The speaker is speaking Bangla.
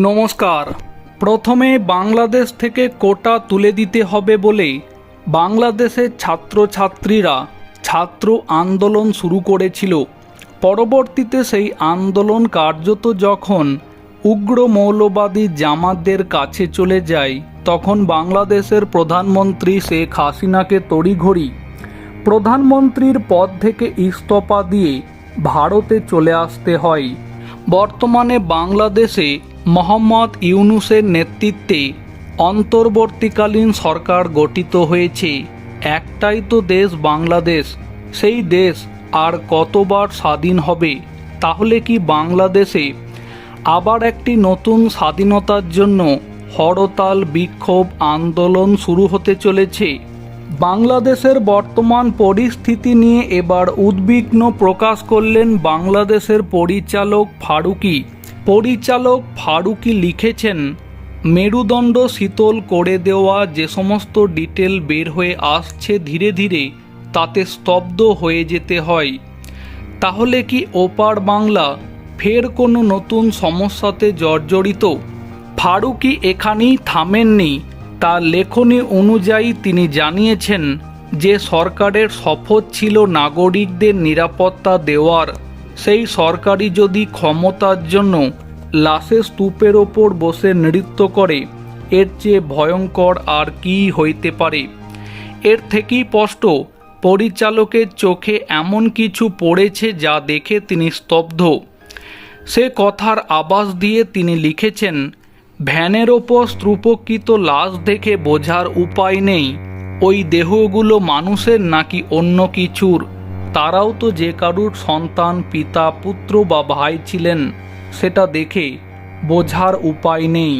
নমস্কার। প্রথমে বাংলাদেশ থেকে কোটা তুলে দিতে হবে বলে বাংলাদেশের ছাত্রছাত্রীরা ছাত্র আন্দোলন শুরু করেছিল। পরবর্তীতে সেই আন্দোলন কার্যত যখন উগ্র মৌলবাদী জামাতদের কাছে চলে যায়, তখন বাংলাদেশের প্রধানমন্ত্রী শেখ হাসিনাকে তড়িঘড়ি প্রধানমন্ত্রীর পদ থেকে ইস্তফা দিয়ে ভারতে চলে আসতে হয়। বর্তমানে বাংলাদেশে মোহাম্মদ ইউনুসের নেতৃত্বে অন্তর্বর্তীকালীন সরকার গঠিত হয়েছে। একটাই তো দেশ বাংলাদেশ, সেই দেশ আর কতবার স্বাধীন হবে, তাহলে কি বাংলাদেশে আবার একটি নতুন স্বাধীনতার জন্য হরতাল, বিক্ষোভ, আন্দোলন শুরু হতে চলেছে? বাংলাদেশের বর্তমান পরিস্থিতি নিয়ে এবার উদ্বিগ্ন প্রকাশ করলেন বাংলাদেশের পরিচালক ফারুকি। পরিচালক ফারুকি লিখেছেন, মেরুদণ্ড শীতল করে দেওয়া যে সমস্ত ডিটেল বের হয়ে আসছে ধীরে ধীরে, তাতে স্তব্ধ হয়ে যেতে হয়। তাহলে কি ওপার বাংলা ফের কোনো নতুন সমস্যাতে জর্জরিত? ফারুকি এখানেই থামেননি। তার লেখনী অনুযায়ী তিনি জানিয়েছেন যে সরকারের শপথ ছিল নাগরিকদের নিরাপত্তা দেওয়ার। সেই সরকারি যদি ক্ষমতার জন্য লাশের স্তূপের ওপর বসে নৃত্য করে, এর চেয়ে ভয়ঙ্কর আর কী হইতে পারে? এর থেকেই স্পষ্ট, পরিচালকের চোখে এমন কিছু পড়েছে যা দেখে তিনি স্তব্ধ। সে কথার আভাস দিয়ে তিনি লিখেছেন, ভ্যানের ওপর স্তূপকৃত লাশ দেখে বোঝার উপায় নেই। ওই দেহগুলো মানুষের নাকি অন্য কিছুর তারাও তো যে কারুর সন্তান, পিতা, পুত্র বা ভাই ছিলেন, সেটা দেখে বোঝার উপায় নেই।